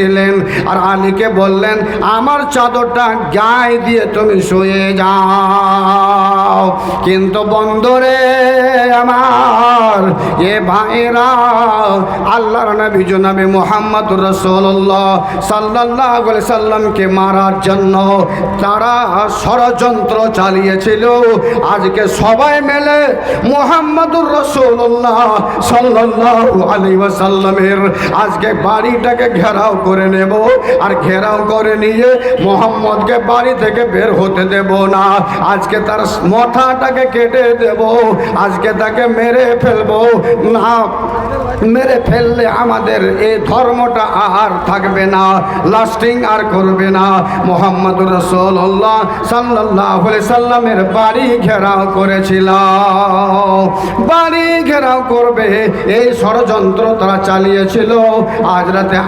দিলেন। আর আলীকে বললেন, আমার চাদরটা গায়ে দিয়ে তুমি শুয়ে যাও। কিন্তু বন্দরে আমার, এ ভাইরা, আল্লাহর নবী জনাবে মোহাম্মদ রসুল্লাহ সাল্লামকে মারার জন্য তারা ষড়যন্ত্র চালিয়েছিল। আজকে সবাই মিলে মোহাম্মদুর রসুল্লাহ সাল্লাল্লাহু ওয়াসাল্লামের। আজকে বাড়িটাকে ঘেরাও করে নেব আর ঘেরাও করে নিয়ে মোহাম্মদকে বাড়ি থেকে বের হতে দেব না। আজকে তার মাথাটাকে কেটে দেব, আজকে তাকে মেরে ফেলব। না মেরে ফেললে আমাদের এই ধর্মটা আর থাকবে না লাস্টিং আর করবে না। মোহাম্মদ রসোল্লাহ সাল্লাহ সাল্লামের বাড়ি ঘেরাও করেছিল বাড়ি ঘেরাও করবে, এই ষড়যন্ত্র তারা চালিয়েছিল। আজ রাতে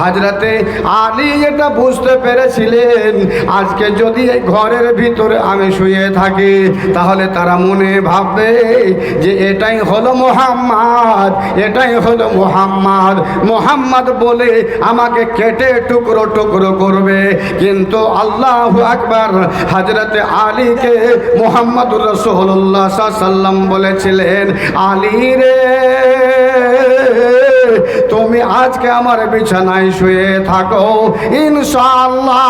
হাজরাতে আলী এটা বুঝতে পেরেছিলেন, আজকে যদি এই ঘরের ভিতরে আমি শুয়ে থাকি, তাহলে তারা মনে ভাববে যে এটাই হলো মোহাম্মদ এটাই হলো মোহাম্মদ। মোহাম্মদ বলে আমাকে কেটে টুকরো টুকরো করবে। কিন্তু আল্লাহ আকবার হাজরতে আলীকে মোহাম্মদ রসুল্লাহ সাল্লাম বলেছিলেন, আলী রে তুমি আজকে আমার বিছানায় শুয়ে থাকো। ইনশাআল্লাহ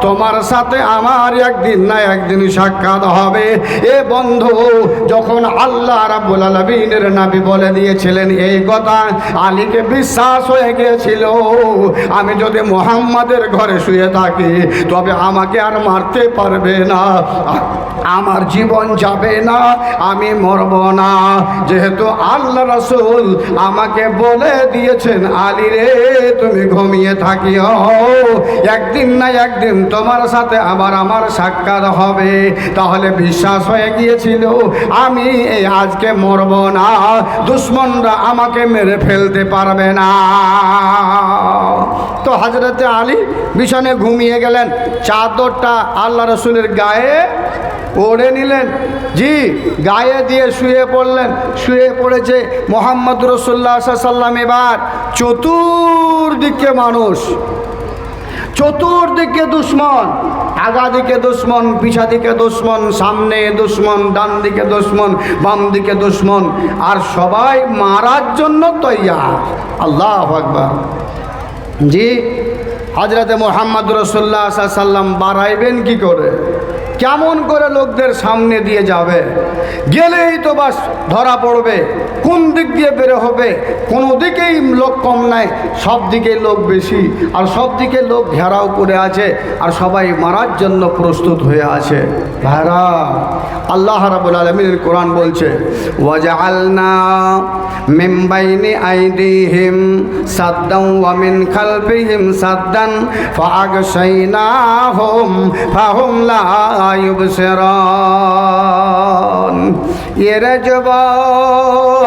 তোমার সাথে আমার একদিন না একদিন সাক্ষাৎ হবে। এ বন্ধু, যখন আল্লাহ রাব্বুল আলামিনের নবী বলে দিয়েছিলেন এই কথা, আলীকে বিশ্বাস হয়ে গিয়েছিল, আমি যদি মোহাম্মদের ঘরে শুয়ে থাকি, তবে আমাকে আর মারতে পারবে না। আমার জীবন যাবে না, আমি মরব না। যেহেতু আল্লাহ রসুল আমাকে বলে দিয়েছেন, আলী রে, তুমি ঘুমিয়ে থাকিও। একদিন না একদিন তোমার সাথে আবার আমার সাক্ষাৎ হবে। তাহলে বিশ্বাস হয়ে গিয়েছিল, আমি এই আজকে মরব না, দুশ্মনরা আমাকে মেরে ফেলতে পারবে না। তো হাজরতে আলী বিছানে ঘুমিয়ে গেলেন, চাদরটা আল্লাহ রসুলের গায়ে ওড়ে নিলেন। জি, গায়ে দিয়ে শুয়ে পড়লেন। শুয়ে পড়েছে মোহাম্মদ রসুল্লাহ সাল্লাম এবার চতুর্দিকে মানুষ, চতুর্দিকে দুশ্মন আগা দিকে দুশ্মন পিছা দিকে দুশ্মন, সামনে দুশ্মন ডান দিকে দুশ্মন বাম দিকে দুশ্মন, আর সবাই মারার জন্য তৈয়ার। আল্লাহ আকবার। জি হজরতে মোহাম্মদ রসুল্লাহ সাল্লাম বাড়াইবেন কি করে? কেমন করে লোকদের সামনে দিয়ে যাবে? গেলেই তো বাস ধরা পড়বে। কোন দিক দিয়ে বেরো হবে? কোনো দিকেই লোক কম নাই। সব দিকে লোক বেশি, আর সব দিকে লোক ঘেরাও করে আছে, আর সবাই মারার জন্য প্রস্তুত হয়ে আছে। ভাইরা, আল্লাহ রাবুল আলমীর কোরআন বলছে, ওয়াজআলনা মিন বাইনি আইদিহিম মিন খালফিহিম সাদ্দান يبصران يا رجبان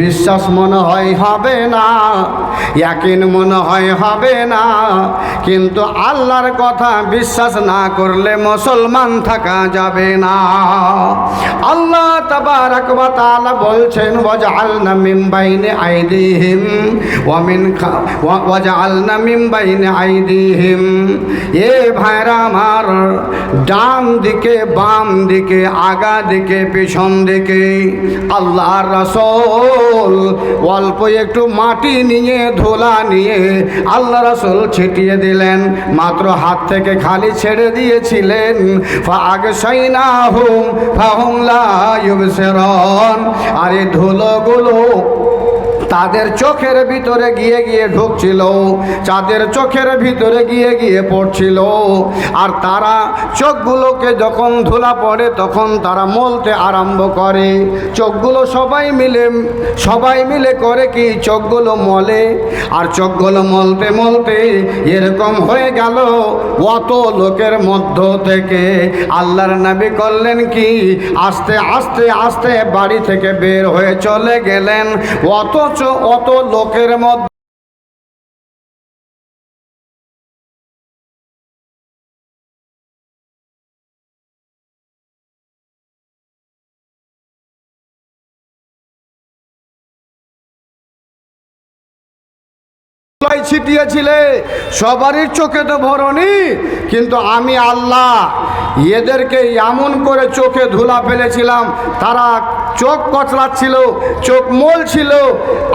বিশ্বাস মনে হয় হবে না, ইয়াকিন মনে হয় হবে না। কিন্তু আল্লাহর কথা বিশ্বাস না করলে মুসলমান থাকা যাবে না। আল্লাহ তাবারাক ওয়া তাআলা বলছেন, ওয়াজআলনা মিন বাইনি আইদিহিম, ওয়া মিন ওয়াজআলনা মিন বাইনি আইদিহিম। এ ভাইরা আমার, ডান দিকে, বাম দিকে, আগা দিকে, পেছন দিকে, আল্লাহর রাসূল অল্প একটু মাটি নিয়ে, ধোলা নিয়ে আল্লাহ রসুল ছিটিয়ে দিলেন। মাত্র হাত থেকে খালি ছেড়ে দিয়েছিলেন। আর এই ধুলোগুলো তাদের চোখের ভিতরে গিয়ে গিয়ে ঢুকছিল, চাঁদের চোখের ভিতরে গিয়ে গিয়ে পড়ছিল। আর তারা চোখগুলোকে যখন ধুলা পড়ে, তখন তারা মলতে আরম্ভ করে। চোখগুলো সবাই মিলে সবাই মিলে করে কি চোখগুলো মলে? আর চোখগুলো মলতে মলতে এরকম হয়ে গেল অত লোকের মধ্য থেকে। আল্লাহর নবী করলেন কি? আস্তে আস্তে আস্তে বাড়ি থেকে বের হয়ে চলে গেলেন। অথচ অত লোকের মধ্যে ছিটিয়েছিলে সবারই চোখে তো ভরনি, কিন্তু আমি আল্লাহ, এদেরকে এমন করে চোখে ধুলা ফেলেছিলাম, তারা চোখ কচলাচ্ছিল, চোখ মোল ছিল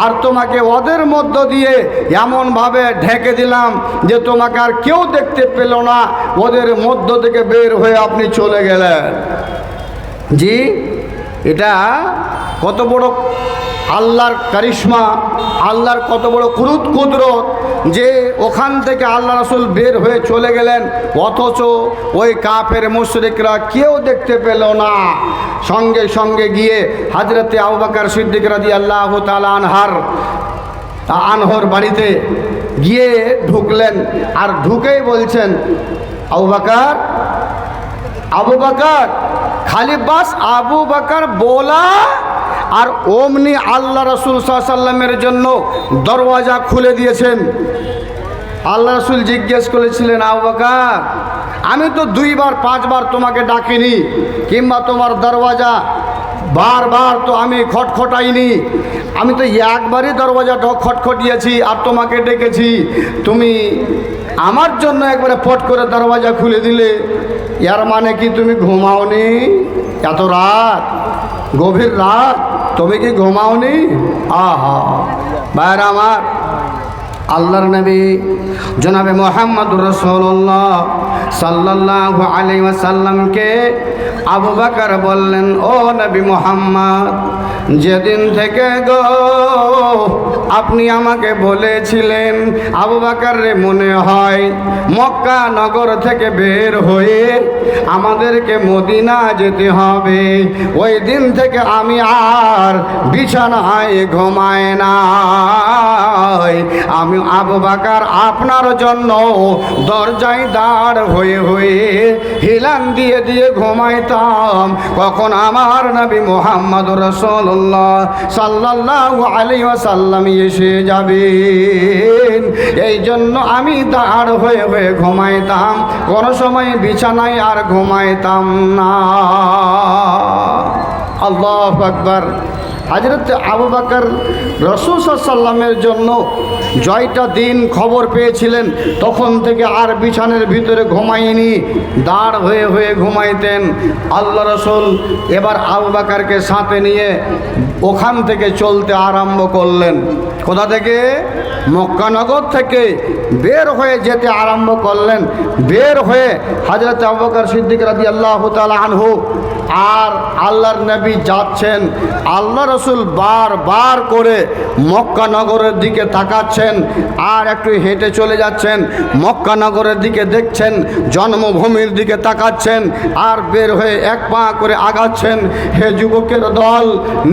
আর তোমাকে ওদের মধ্য দিয়ে এমনভাবে ঢেকে দিলাম যে তোমাকে আর কেউ দেখতে পেল না, ওদের মধ্য থেকে বের হয়ে আপনি চলে গেলেন। জি, এটা কত বড় আল্লাহর কারিশমা, আল্লাহর কত বড় কুরুত কুদরত যে ওখান থেকে আল্লাহ রসুল বের হয়ে চলে গেলেন। অথচ ওই কাফের মুশরিকরা কেউ দেখতে পেল না। সঙ্গে সঙ্গে গিয়ে হাজরতে আবাকার সিদ্দিক রাজি আল্লাহ তালা আনহার, আনহর বাড়িতে গিয়ে ঢুকলেন আর ঢুকেই বলছেন আবাকার আবু বাকার খালি বাস আবু বাকার বলা আর ওমনি আল্লাহ রসুল সাল্লামের জন্য দরওয়াজা খুলে দিয়েছেন। আল্লাহ রসুল জিজ্ঞেস করেছিলেন, আবু বাকার, আমি তো দুইবার, পাঁচবার তোমাকে ডাকিনি কিংবা তোমার দরওয়াজা বারবার তো আমি খটখটাইনি। আমি তো একবারই দরওয়াজা খটখটিয়েছি আর তোমাকে ডেকেছি। তুমি আমার জন্য একবারে পট করে দরওয়াজা খুলে দিলে। ইয়ার মানে কি তুমি ঘুমাওনি? এত রাত গভীর রাত, তুমি কি ঘুমাওনি? আহা বাইর আমার, আল্লাহর নবী জনাবে মোহাম্মদ রসুল্লাহ সাল্লাহ আলী ওয়াসাল্লামকে আবু বাকার বললেন, ও নবী মোহাম্মদ, যেদিন থেকে গো আপনি আমাকে বলেছিলেন, আবু বাকার মনে হয় মক্কা নগর থেকে বের হয়ে আমাদেরকে মদিনা যেতে হবে। ওই দিন থেকে আমি আর বিছানায় ঘুমায় না আমি আবু বাকার আপনার জন্য দরজায় দাঁড় হয়ে হয়ে হিলান দিয়ে দিয়ে ঘুমাইতাম। কখন আমার নবী মোহাম্মদ রসল্লাহ সাল্লাহ আলী সাল্লাম এসে যাবেন। এই জন্য আমি দাঁড় হয়ে হয়ে ঘুমাইতাম। কোনো সময় বিছানায় আর ঘুমাইতাম না। আল্লাহ আকবার। হাজরত আবু বাকর রসুল সাল্লামের জন্য জয়টা দিন খবর পেয়েছিলেন। তখন থেকে আর বিছানের ভিতরে ঘুমাইনি। দাঁড় হয়ে হয়ে ঘুমাইতেন। আল্লাহ রসুল এবার আবু বাকারকে সাথে নিয়ে ওখান থেকে চলতে আরম্ভ করলেন। কোথা থেকে? মক্কানগর থেকে। বের হয়ে যেতে আরম্ভ করলেন। বের হয়ে হাজরত আবকার বকর সিদ্দিক রাজি আল্লাহ তালা আনহু আর আল্লাহর নবী যাচ্ছেন, আল্লাহ রসুল বার বার করে মক্কা নগরের দিকে তাকাচ্ছেন আর একটু হেঁটে চলে যাচ্ছেন, মক্কা নগরের দিকে দেখছেন, জন্মভূমির দিকে তাকাচ্ছেন আর বের হয়ে এক পা করে আগাচ্ছেন, হে যুবকের দল,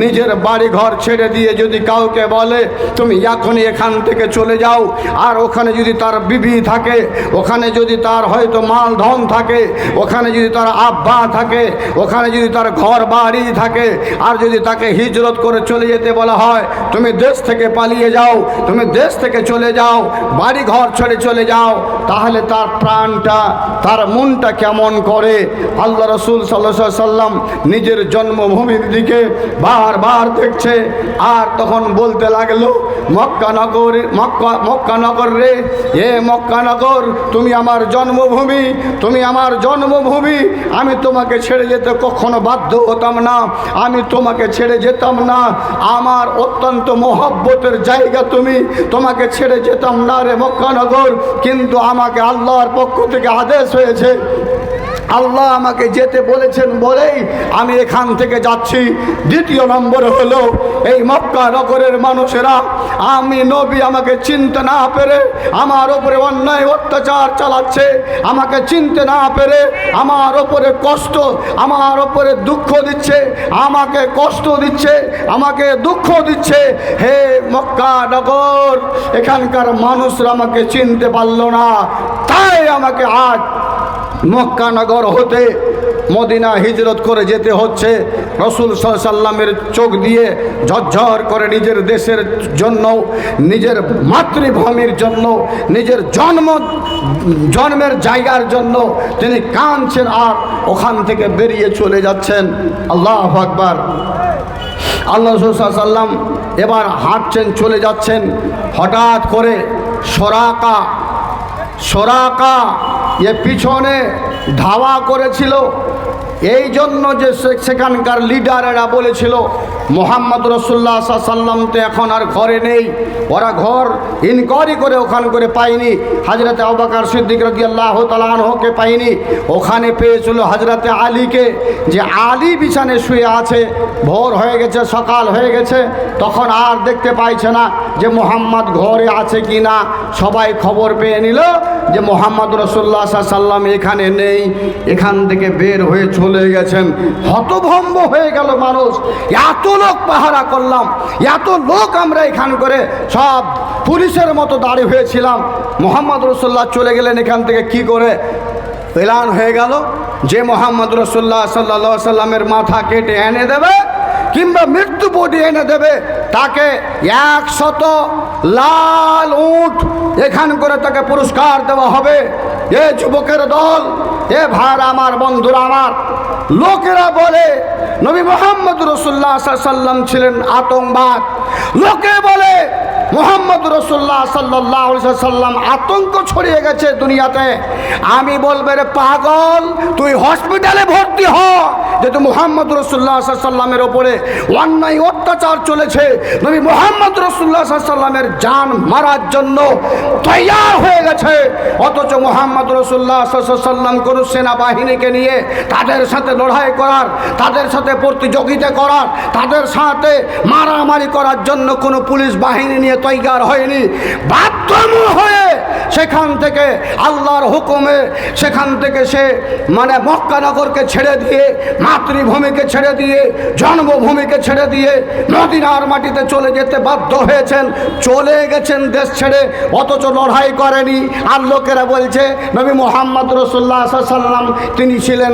নিজের বাড়ি ঘর ছেড়ে দিয়ে যদি কাউকে বলে, তুমি এখনই এখান থেকে চলে যাও। আর ওখানে যদি তার বিবি থাকে, ওখানে যদি তার হয়তো মাল ধন থাকে, ওখানে যদি তার আব্বা থাকে, ওখানে যদি তার ঘর বাড়ি থাকে, আর যদি তাকে হিজরত করে চলে যেতে বলা হয়, তুমি দেশ থেকে পালিয়ে যাও, তুমি দেশ থেকে চলে যাও বাড়ি ঘর ছেড়ে চলে যাও, তাহলে তার প্রাণটা, তার মনটা কেমন করে? আল্লাহ রসুল সাল্লা সাল্লাম নিজের জন্মভূমির দিকে বারবার দেখছে, আর তখন বলতে লাগল মক্কানগর মক্কা মক্কানগর রে, এ মক্কানগর তুমি আমার জন্মভূমি, তুমি আমার জন্মভূমি, আমি তোমাকে ছেড়ে যেতে কখনো বাধ্য হতাম না। আমি তোমাকে ছেড়ে যেতাম না। আমার অত্যন্ত মহব্বতের জায়গা তুমি। তোমাকে ছেড়ে যেতাম না রে মক্কানগর। কিন্তু আমাকে আল্লাহর পক্ষ থেকে আদেশ হয়েছে আল্লাহ আমাকে যেতে বলেছেন বলেই আমি এখান থেকে যাচ্ছি। দ্বিতীয় নম্বর হলো এই মক্কা নগরের মানুষেরা, আমি নবী আমাকে চিনতে না পেরে আমার ওপরে অন্যায় অত্যাচার চালাচ্ছে। আমাকে চিনতে না পেরে আমার ওপরে কষ্ট, আমার ওপরে দুঃখ দিচ্ছে। আমাকে কষ্ট দিচ্ছে, আমাকে দুঃখ দিচ্ছে। হে মক্কা নগর, এখানকার মানুষরা আমাকে চিনতে পারল না। তাই আমাকে আজ মক্কানগর হতে মদিনা হিজরত করে যেতে হচ্ছে। রসুল সাল্লামের চোখ দিয়ে ঝরঝর করে নিজের দেশের জন্য, নিজের মাতৃভূমির জন্য, নিজের জন্ম, জন্মের জায়গার জন্য তিনি কাঁদছেন আর ওখান থেকে বেরিয়ে চলে যাচ্ছেন। আল্লাহ আকবার। আল্লাহ রসুল সাল্লাম এবার হাঁটছেন, চলে যাচ্ছেন। হঠাৎ করে সরাকা সরাকা এ পিছনে ধাওয়া করেছিল। এই জন্য যে সেখানকার লিডারেরা বলেছিল, মোহাম্মদ রসুল্লাহ সাল্লাম তো এখন আর ঘরে নেই, ওরা ঘর ইনকোয়ারি করে ওখান করে পায়নি, হাজরতে আবাকার সিদ্দিক রদি আল্লাহ তালাহকে পায়নি, ওখানে পেয়েছিল হাজরতে আলীকে, যে আলী বিছানে শুয়ে আছে, ভোর হয়ে গেছে, সকাল হয়ে গেছে, তখন আর দেখতে পাইছে না যে মোহাম্মদ ঘরে আছে কি না সবাই খবর পেয়ে নিল যে মোহাম্মদ রসুল্লাহ সাল্লাম এখানে নেই, এখান থেকে বের হয়ে চলে গেছেন। হতভম্ব হয়ে গেল মানুষ। এত লোক পাহারা করলাম, এত লোক আমরা এখান করে সব পুলিশের মতো দাঁড়িয়ে হয়েছিলাম। মোহাম্মদ রসুল্লাহ চলে গেলেন এখান থেকে কি করে? এলান হয়ে গেল যে মোহাম্মদ রসুল্লাহ সাল্লা সাল্লামের মাথা কেটে এনে দেবে কিংবা মৃত্যু বডি এনে দেবে, তাকে একশত লাল উঠ এখান করে তাকে পুরস্কার দেওয়া হবে। এ যুবকের দল, এ ভার আমার বন্ধুরা আমার। লোকেরা বলে, নবী মোহাম্মদ রসুল্লাহ সাল্লাম ছিলেন আতঙ্কবাদ। লোকে বলে, মোহাম্মদ রসুল্লাহ সাল্লাহ সাল্লাম আতঙ্ক ছড়িয়ে গেছে দুনিয়াতে। আমি বলবে রে পাগল, তুই হসপিটালে ভর্তি হ। যেহেতু মোহাম্মদ রসুল্লাহ সাল্লামের ওপরে অন্যায় অত্যাচার চলেছে, নবী মোহাম্মদ রসুল্লাহ সাল্লামের জান মারার জন্য তৈয়ার হয়ে গেছে। অথচ মোহাম্মদ রসুল্লাহ সাল্লাম কোনো সেনাবাহিনীকে নিয়ে তাদের সাথে লড়াই করার, তাদের সাথে প্রতিযোগিতা করার, তাদের সাথে মারামারি করার জন্য কোনো পুলিশ বাহিনী নিয়ে তৈয়ার হয়নি। বাধ্য হয়ে সেখান থেকে আল্লাহর হুকুমে সেখান থেকে সে মানে মক্কানগরকে ছেড়ে দিয়ে মাতৃভূমিকে ছেড়ে দিয়ে, জন্মভূমিকে ছেড়ে দিয়ে মদিনার মাটিতে চলে যেতে বাধ্য হয়েছেন। চলে গেছেন দেশ ছেড়ে, অথচ লড়াই করেনি। আর লোকেরা বলছে, নবী মোহাম্মদ রসুল্লাহ সাল্লাম তিনি ছিলেন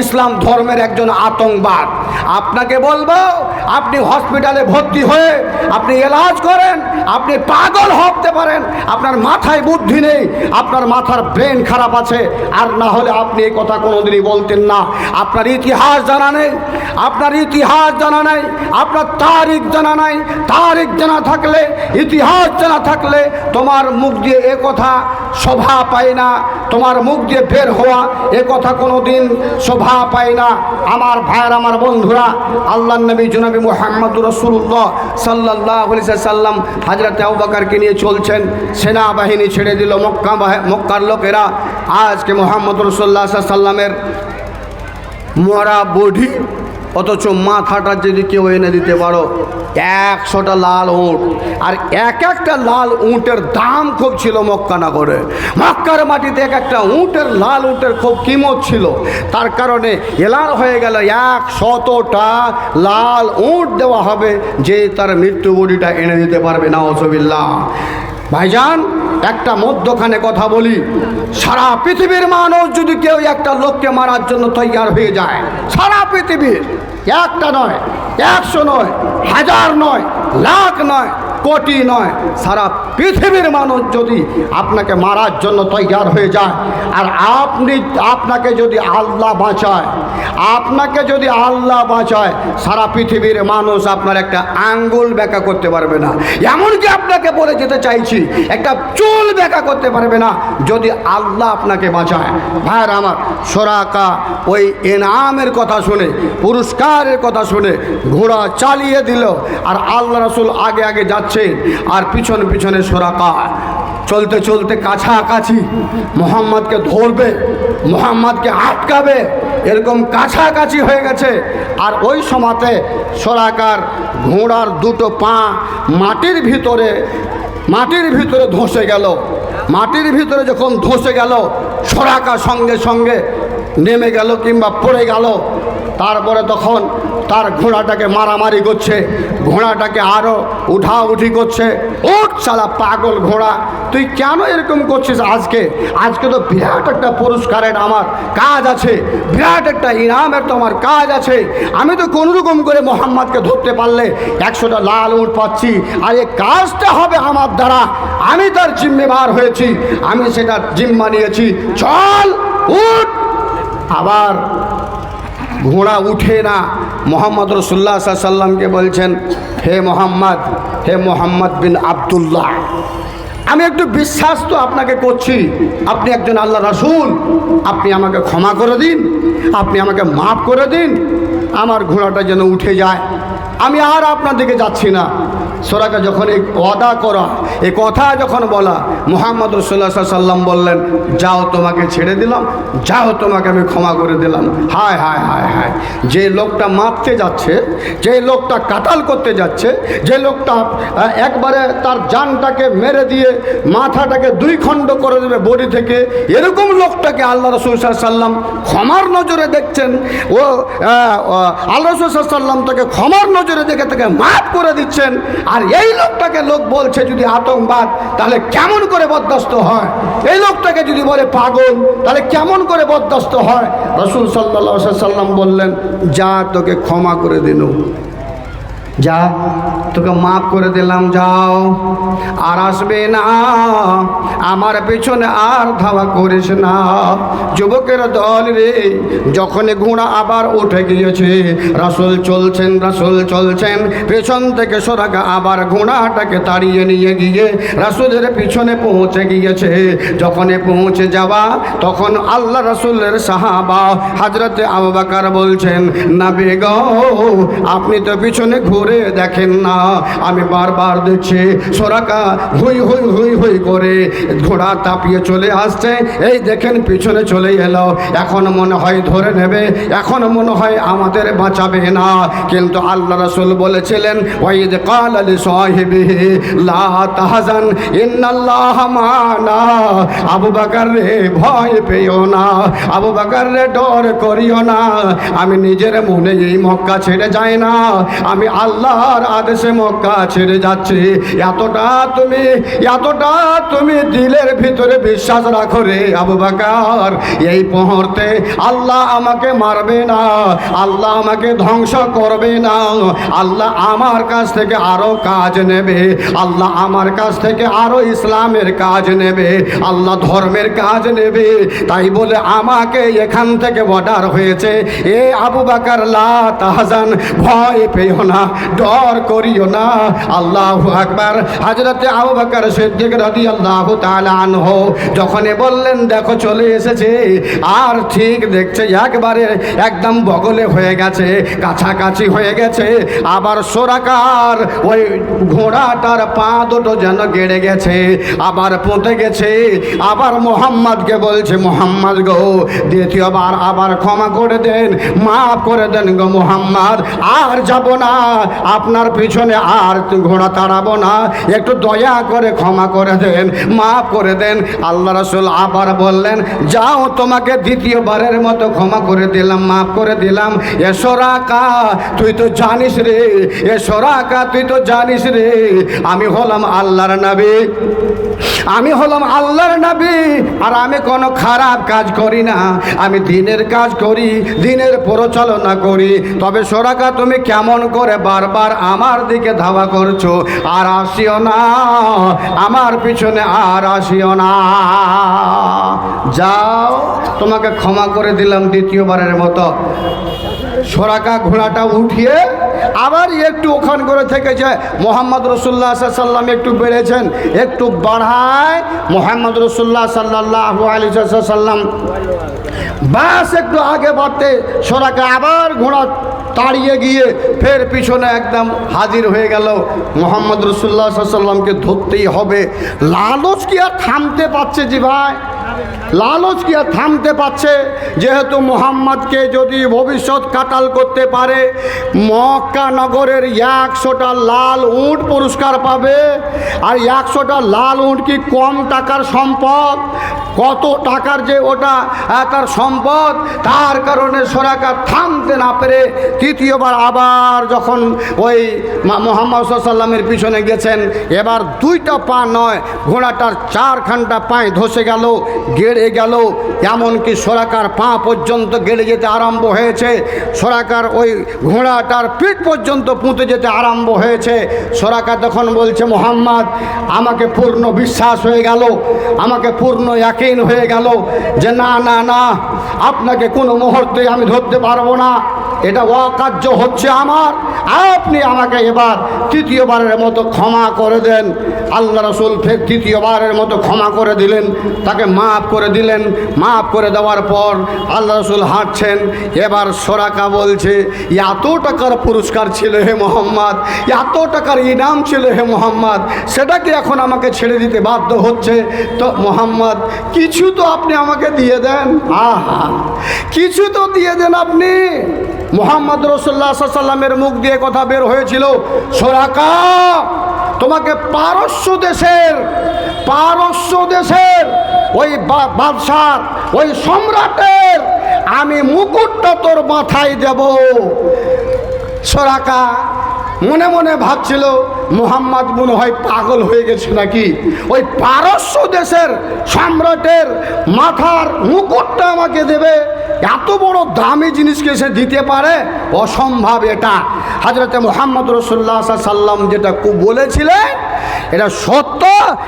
ইসলাম ধর্মের একজন আতঙ্কবাদ। আপনাকে বলব, আপনি হসপিটালে ভর্তি হয়ে আপনি এলাজ করেন, আপনি পাগল হতে পারেন, আপনার মাথায় বুদ্ধি নেই, আপনার মাথার ব্রেন খারাপ আছে, আর না হলে আপনি এই কথা কোনোদিনই বলতেন না। আপনার ইতিহাস জানা নেই, আপনার ইতিহাস জানা নেই, আপনার তারিখ জানা নাই, তারিখ জানা থাকলে, ইতিহাস জানা থাকলে তোমার মুখ দিয়ে এ কথা শোভা পায় না, তোমার মুখ দিয়ে বের হওয়া এ কথা কোনোদিন শোভা পায় না। আমার ভাইয়ের, আমার বন্ধুরা আল্লাহ নবী, জুনবী মোহাম্মদ রসুল্লাহ সাল্লাহ সাল্লাম হাজরত আবাকারকে নিয়ে চলছেন, সেনাবাহিনী ছেড়ে দিল মক্কা মক্কার লোকেরা। আজকে মোহাম্মদ রসুল্লাহ সাল্লামের মরা বডি, অথচ মাথাটা যদি কেউ এনে দিতে পারো, একশোটা লাল উঁট। আর এক একটা লাল উঁটের দাম খুব ছিল মক্কানগরে। মক্কার মাটিতে এক একটা উঁটের লাল উঁটের খুব কিমত ছিল। তার কারণে এলার হয়ে গেল এক শতটা লাল উঁট দেওয়া হবে, যে তার মৃত্যু বডিটা এনে দিতে পারবে না অসবিল্লা ভাইজান, একটা মধ্যখানে কথা বলি। সারা পৃথিবীর মানুষ যদি কেউ একটা লোককে মারার জন্য তৈয়ার হয়ে যায়, সারা পৃথিবীর, একটা নয় একশো নয়, হাজার নয়, লাখ নয়, কোটি নয়, সারা পৃথিবীর মানুষ যদি আপনাকে মারার জন্য তৈয়ার হয়ে যায়, আর আপনি, আপনাকে যদি আল্লাহ বাঁচায়, আপনাকে যদি আল্লাহ বাঁচায়, সারা পৃথিবীর মানুষ আপনার একটা আঙ্গুল ব্যাখ্যা করতে পারবে না। এমনকি আপনাকে বলে যেতে চাইছি, একটা চুল ব্যাখ্যা করতে পারবে না, যদি আল্লাহ আপনাকে বাঁচায়। ভাইয়ের আমার, সোরাকা ওই এনামের কথা শুনে, পুরস্কারের কথা শুনে ঘোড়া চালিয়ে দিল আর আল্লাহ রসুল আগে আগে যাচ্ছে আর পিছনে পিছনে সোরাকা চলতে চলতে কাছাকাছি মোহাম্মদকে ধরবে, মোহাম্মদকে আটকাবে, এরকম কাছাকাছি হয়ে গেছে। আর ওই সময়তে সরাকার ঘোড়ার দুটো পা মাটির ভিতরে মাটির ভিতরে ধসে গেল। মাটির ভিতরে যখন ধসে গেল সরাকা সঙ্গে সঙ্গে নেমে গেল কিংবা পড়ে গেল। তারপরে তখন তার ঘোড়াটাকে মারামারি করছে, ঘোড়াটাকে আরও উঠাউঠি করছে। ওট সালা পাগল ঘোড়া, তুই কেন এরকম করছিস আজকে? আজকে তো বিরাট একটা পুরস্কারের আমার কাজ আছে, বিরাট একটা ইনামের তো আমার কাজ আছে। আমি তো কোনোরকম করে মোহাম্মদকে ধরতে পারলে একশোটা লাল উঠ পাচ্ছি, আর এই কাজটা হবে আমার দ্বারা। আমি তার জিম্মেবার হয়েছি, আমি সেটা জিম্মা নিয়েছি। চল, উঠ। আবার ঘোড়া উঠে না। মোহাম্মদ রসুল্লাহ সাল্লামকে বলছেন, হে মোহাম্মদ হে মোহাম্মদ বিন আবদুল্লাহ, আমি একটু বিশ্বাস তো আপনাকে করছি। আপনি একজন আল্লাহ রাসূল। আপনি আমাকে ক্ষমা করে দিন। আপনি আমাকে মাফ করে দিন। আমার ঘোড়াটা যেন উঠে যায়। আমি আর আপনার দিকে যাচ্ছি না। সোরাকা যখন এই ওয়াদা করা, এই কথা যখন বলা মোহাম্মদ রসুল্লাহ সাল্লাম বললেন, যাও তোমাকে ছেড়ে দিলাম, যাও তোমাকে আমি ক্ষমা করে দিলাম। হায় হায় হায় হায়। যে লোকটা মারতে যাচ্ছে, যে লোকটা কাটাল করতে যাচ্ছে, যে লোকটা একবারে তার জানটাকে মেরে দিয়ে মাথাটাকে দুই খণ্ড করে দেবে বডি থেকে, এরকম লোকটাকে আল্লাহ রসুল সাল্লাম ক্ষমার নজরে দেখছেন। ও আল্লাহ রসুল সাল্লাম তাকে ক্ষমার নজরে দেখে তাকে মাফ করে দিচ্ছেন। আর এই লোকটাকে লোক বলছে, যদি আতঙ্কবাদ, তাহলে কেমন করে বরদাস্ত হয়। এই লোকটাকে যদি বলে পাগল, তাহলে কেমন করে বরদাস্ত হয়? রসুল সাল্লা সাল্লাম বললেন, যা তোকে ক্ষমা করে দিল যা, তোকে মাফ করে দিলাম, যাও। আর আসবে না, আমার পেছনে আর ধাওয়া করিস না। যুবকের দল রে যখন ঘোড়া আবার উঠে গিয়েছে, রাসুল চলছেন রাসুল চলছেন, পেছন থেকে সরাকা আবার ঘোড়াটাকে তাড়িয়ে নিয়ে গিয়ে রাসুলের পিছনে পৌঁছে গিয়েছে। যখন পৌঁছে যাওয়া, তখন আল্লাহ রাসুলের সাহাবা হাজরতে আবু বাকার বলছেন না বেগ আপনি তো পিছনে ঘুরে দেখেন না, আমি বারবার দেখছি, সোরাকা হুই হুই হুই হুই করে ঘোড়া তাপিয়ে চলে আসছে। এই দেখেন, পিছনে চলে এলো। এখন মনে হয় ধরে নেবে, এখন মনে হয় আমাদের বাঁচাবে না। কিন্তু আল্লাহ রসুল বলেছিলেন, ওয়াইদ কাল আলি সাহিবিহি, লা ইন্নাল্লাহ মানা। আবু বকর রে ভয় পেও না, আবু বকর রে ডর করিও না। আমি নিজের মনে এই মক্কা ছেড়ে যাই না। আমি আল্লাহর আদেশে মক্কা ছেড়ে যাচ্ছি। এতটা তুমি এতটা তুমি দিলের ভিতরে বিশ্বাস রাখো রে আবু বাকার। এই মুহূর্তে আল্লাহ আমাকে মারবে না, আল্লাহ আমাকে ধ্বংস করবে না, আল্লাহ আমার কাছ থেকে আরও কাজ নেবে, আল্লাহ আমার কাছ থেকে আরও ইসলামের কাজ নেবে, আল্লাহ ধর্মের কাজ নেবে। তাই বলে আমাকে এখান থেকে অর্ডার হয়েছে। এ আবু বাকার লা তাহজান, ভয় পেও না। ডর করিও না। আল্লাহ আকবার। হাজরতে আবু বাকার সিদ্দিক রাদিয়াল্লাহু তাআলা আনহু যখনই বললেন, দেখো, চলে এসেছে। আর ঠিক দেখছে, একবারে একদম বগলে হয়ে গেছে, কাছাকাছি হয়ে গেছে। আবার সোরাকার ওই ঘোড়াটার পা দুটো যেন গেড়ে গেছে, আবার পুঁতে গেছে। আবার মোহাম্মদকে বলছে, মোহাম্মদ গো, দ্বিতীয়বার আবার ক্ষমা করে দেন, মাফ করে দেন গো মোহাম্মদ, আর যাব না। আপনার পিছনে আর ঘোড়া তাড়াবো না। একটু দয়া করে ক্ষমা করে দেন, মাফ করে দেন। আল্লাহ রসুল আবার বললেন, যাও, তোমাকে দ্বিতীয়বারের মতো ক্ষমা করে দিলাম, মাফ করে দিলাম। এ সোরাকা, তুই তো জানিস রে, এ সোরাকা, তুই তো জানিস রে, আমি হলাম আল্লাহর নবী। আমি হলাম আল্লাহর নবী, আর আমি কোনো খারাপ কাজ করি না। আমি দিনের কাজ করি, দিনের পরিচালনা করি। তবে সোরাকা, তুমি কেমন করে বারবার আমার দিকে ধাওয়া করছ? আর আসিও না, আমার পিছনে আর আসিও না। যাও, তোমাকে ক্ষমা করে দিলাম দ্বিতীয়বারের মতো। সোরাকা ঘোড়াটা উঠিয়ে আবার একটু ওখান করে থেকেছে। মোহাম্মদ রসুল্লাহ সাল্লাম একটু বেড়েছেন, একটু বাড়ায়। মোহাম্মদ রসুল্লাহ সাল্লাহ আলী সাল্লাম বাস একটু আগে বাড়তে, সোরাকা আবার ঘোড়া তাড়িয়ে গিয়ে ফের পিছনে একদম হাজির হয়ে গেল। মোহাম্মদ রসুল্লাহ সাল্লামকে ধরতেই হবে। লালচ কি আর থামতে পারছে জি ভাই? লালচ কি আর থামতে পারছে? যেহেতু মোহাম্মদকে যদি ভবিষ্যৎ কাটাল করতে পারে, মক্কা নগরের একশোটা লাল উট পুরস্কার পাবে। আর একশোটা লাল উট কি কম টাকার সম্পদ? কত টাকার যে ওটা তার সম্পদ, তার কারণে সোরাকা থামতে না পেরে তৃতীয়বার আবার যখন ওই মোহাম্মদ সাল্লামের পিছনে গেছেন, এবার দুইটা পা নয়, ঘোড়াটার চারখানটা পায়ে ধসে গেল, গেড়ে গেল, এমনকি সোরাকার পা পর্যন্ত গেড়ে যেতে আরম্ভ হয়েছে সোরাকার ওই ঘোড়াটার পিঠ পর্যন্ত পুঁতে যেতে আরম্ভ হয়েছে সোরাকা তখন বলছে, মোহাম্মদ, আমাকে পূর্ণ বিশ্বাস হয়ে গেল, আমাকে পূর্ণ ইয়াকিন হয়ে গেল যে না না না আপনাকে কোনো মুহূর্তে আমি ধরতে পারব না। এটা অকার্য হচ্ছে আমার। আপনি আমাকে এবার তৃতীয়বারের মতো ক্ষমা করে দেন। আল্লাহ রসুল ফের তৃতীয়বারের মতো ক্ষমা করে দিলেন, তাকে মাফ করে দিলেন। মাফ করে দেওয়ার পর আল্লাহ রসুল হাঁটছেন। এবার সোরাকা বলছে, এত টাকার পুরস্কার ছিল হে মোহাম্মদ, এত টাকার ইনাম ছিল হে মোহাম্মদ, সেটা কি এখন আমাকে ছেড়ে দিতে বাধ্য হচ্ছে? তো মোহাম্মদ, কিছু তো আপনি আমাকে দিয়ে দেন। আহা, কিছু তো দিয়ে দেন আপনি। মোহাম্মদ রসুল্লাহ সাল্লামের মুখ দিয়ে কথা বের হয়েছিল, সোরাকা, তোমাকে পারস্য দেশের পারস্য দেশের ওই বাদশার, ওই সম্রাটের আমি মুকুটটা তোর মাথায় দেব। সোরাকা মনে মনে ভাবছিল মোহাম্মদ মনে হয় পাগল হয়ে গেছে নাকি? ওই পারস্য দেশের সম্রাটের মাথার মুকুটটা আমাকে দেবে। এত বড় দামি জিনিসকে সে দিতে পারে? অসম্ভব এটা। হাজরতে মোহাম্মদ রসুল্লাহ সাল্লাম যেটা কু বলেছিলেন, এটা সত্য,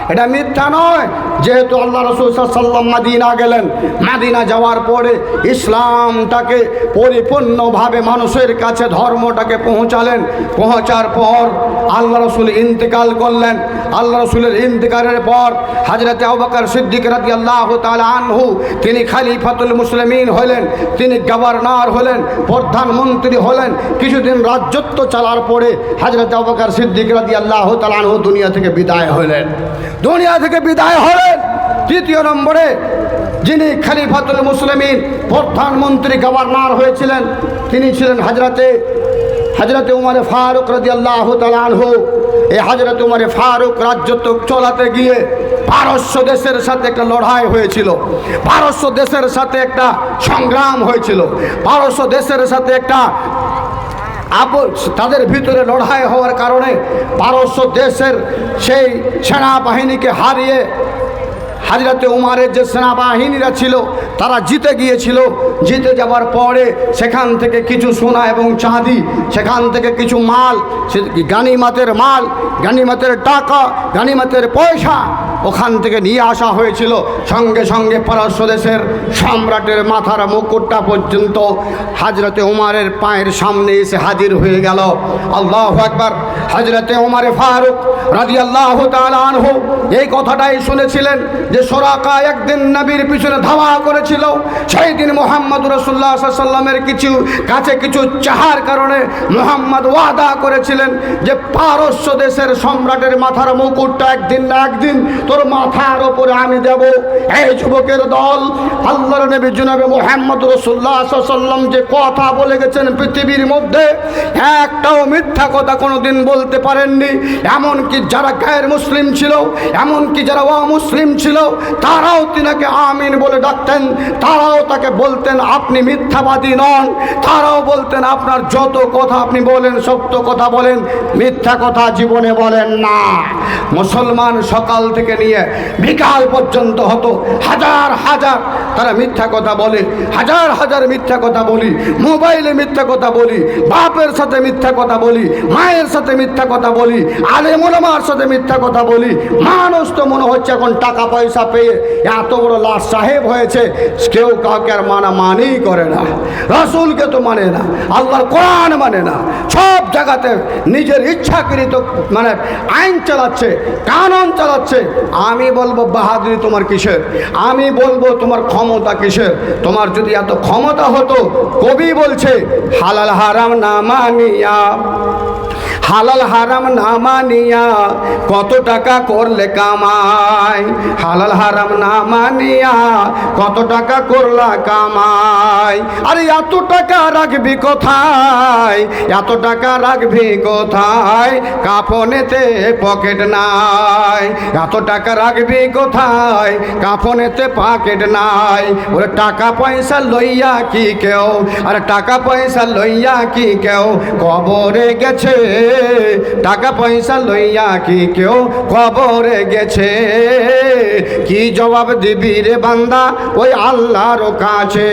এটা মিথ্যা নয়। যেহেতু আল্লাহ রসুল সাল্লাম মাদিনা গেলেন। মাদিনা যাওয়ার পরে ইসলামটাকে পরিপূর্ণভাবে মানুষের কাছে, ধর্মটাকে পৌঁছালেন। পৌঁছার পর আল্লাহ রসুল ইন্তেকাল করলেন। আল্লাহ রসুলের ইন্তেকালের পর হাজরতে আবাকার সিদ্দিক রাজি আল্লাহ আনহু, তিনি খালিফাতুল মুসলিমিন হলেন তিনি গভর্নর হলেন, প্রধানমন্ত্রী হলেন। কিছুদিন রাজ্যত্ব চালার পরে হাজরত আবাকার সিদ্দিক রাজি আল্লাহ আনহু দুনিয়া থেকে বিদায় হলেন। দুনিয়া থেকে বিদায় হলেন। তৃতীয় নম্বরে যিনি খালিফাতুল মুসলিমিন, প্রধানমন্ত্রী, গভর্নর হয়েছিলেন, তিনি ছিলেন হাজরাতে হজরত উমরে ফারুক রাজি আল্লাহ তালানহু এই হজরত উমরে ফারুক রাজ্যত্ব চলাতে গিয়ে পারস্য দেশের সাথে একটা লড়াই হয়েছিল। পারস্য দেশের সাথে একটা সংগ্রাম হয়েছিল। পারস্য দেশের সাথে একটা তাদের ভিতরে লড়াই হওয়ার কারণে পারস্য দেশের সেই সেনাবাহিনীকে হারিয়ে হাজরাতে উমারের যে সেনাবাহিনীরা ছিল, তারা জিতে গিয়েছিল। জিতে যাওয়ার পরে সেখান থেকে কিছু সোনা এবং চাঁদি, সেখান থেকে কিছু মাল গানিমাতের মাল, গানিমাতের টাকা, গানিমাতের পয়সা ওখান থেকে নিয়ে আসা হয়েছিল। সঙ্গে সঙ্গে পারস্য দেশের সম্রাটের মাথার মুকুটটা পর্যন্ত হাজরতে উমারের পায়ের সামনে এসে হাজির হয়ে গেল। আল্লাহ একবার হাজরতে উমারে ফারুক রাজি আল্লাহ আনহু এই কথাটাই শুনেছিলেন যে সোরাকা একদিন নবীর পিছনে ধাওয়া করেছিল। সেই দিন মোহাম্মদ রসুল্লাহ সাল্লামের কিছু কাছে কিছু চাহার কারণে মোহাম্মদ ওয়াদা করেছিলেন যে পারস্য দেশের সম্রাটের মাথার মুকুটটা একদিন না একদিন তোর মাথার ওপরে আমি দেব। এই যুবকের দল, আল্লাহর নবী জুনাবে মোহাম্মদ রসুল্লাহ যে কথা বলে গেছেন পৃথিবীর মধ্যে, একটাও মিথ্যা কথা কোনোদিন বলতে পারেননি। এমনকি যারা গায়ের মুসলিম ছিল, এমনকি যারা অমুসলিম ছিল, তারাও তিনাকে আমিন বলে ডাকতেন। তারাও তাকে বলতেন, আপনি মিথ্যাবাদী নন। তারাও বলতেন, আপনার যত কথা আপনি বলেন, সত্য কথা বলেন, মিথ্যা কথা জীবনে বলেন না। মুসলমান সকাল থেকে নিয়ে বিকাল পর্যন্ত হতো। হাজার হাজার, তারা মিথ্যা কথা বলে। হাজার হাজার মিথ্যা কথা বলি। মোবাইলে মিথ্যা কথা বলি। বাপের সাথে মিথ্যা কথা বলি। মায়ের সাথে মিথ্যা কথা বলি। আলেমুলামার সাথে মিথ্যা কথা বলি। মানুষ তো মনে হচ্ছে এখন টাকা পয়সা পেয়ে এত বড় লাশ সাহেব হয়েছে। কেউ কাউকে আর মানা মানেই করে না। রসুলকে তো মানে না। আল্লাহর কোরআন মানে না। সব জায়গাতে নিজের ইচ্ছাকৃত মানে আইন চালাচ্ছে, কানুন চালাচ্ছে। আমি বলব বাহাদুরি তোমার কিসের? আমি বলব তোমার ক্ষমতা কিসের? তোমার যদি এত ক্ষমতা হতো, কবি বলছে, হালাল হারাম না মানিয়া। হালাল হারাম না মানিয়া কত টাকা করলে কামাই? হালাল হারাম না মানিয়া কত টাকা করলা কামাই? আরে এত টাকা রাখবি কোথায়? এত টাকা রাখবি কোথায়? কাফনেতে পকেট নাই। এত টাকা রাখবি কোথায়? কাপনেতে পকেট নাই। ওরে টাকা পয়সা লইয়া কি কেউ? আর টাকা পয়সা লইয়া কি কেউ? কবরে গেছে টাকা পয়সা লইয়া কি কেউ কবরে গেছে? কি জবাব দিবি রে বান্দা ওই আল্লাহর কাছে?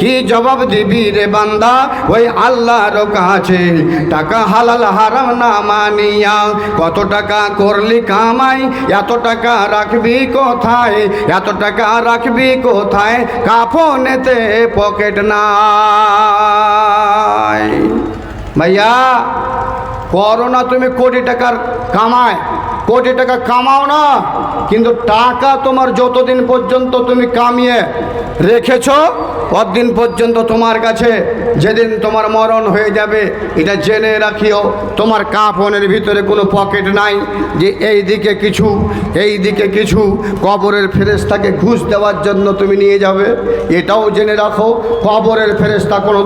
কি জবাব দিবি রে বান্দা ওই আল্লাহর কাছে? টাকা হালাল হারাম না মানিয়া কত টাকা করলি কামাই? এত টাকা রাখবি কোথায়? এত টাকা রাখবি কোথায়? কাফনেতে পকেট নাই। ভাইয়া, করো না তুমি কোটি টাকার কামায় কোটি টাকা কামাও না, কিন্তু টাকা তোমার যতদিন পর্যন্ত তুমি কামিয়ে রেখেছো কতদিন পর্যন্ত তোমার কাছে যেদিন তোমার মরণ হয়ে যাবে, এটা জেনে রাখিও, তোমার কাফনের ভিতরে কোনো পকেট নাই যে এই দিকে কিছু, এই দিকে কিছু। কবরের ফেরেস্তাকে ঘুষ দেওয়ার জন্য তুমি নিয়ে যাবে, এটাও জেনে রাখো, কবরের ফেরেস্তা কোনো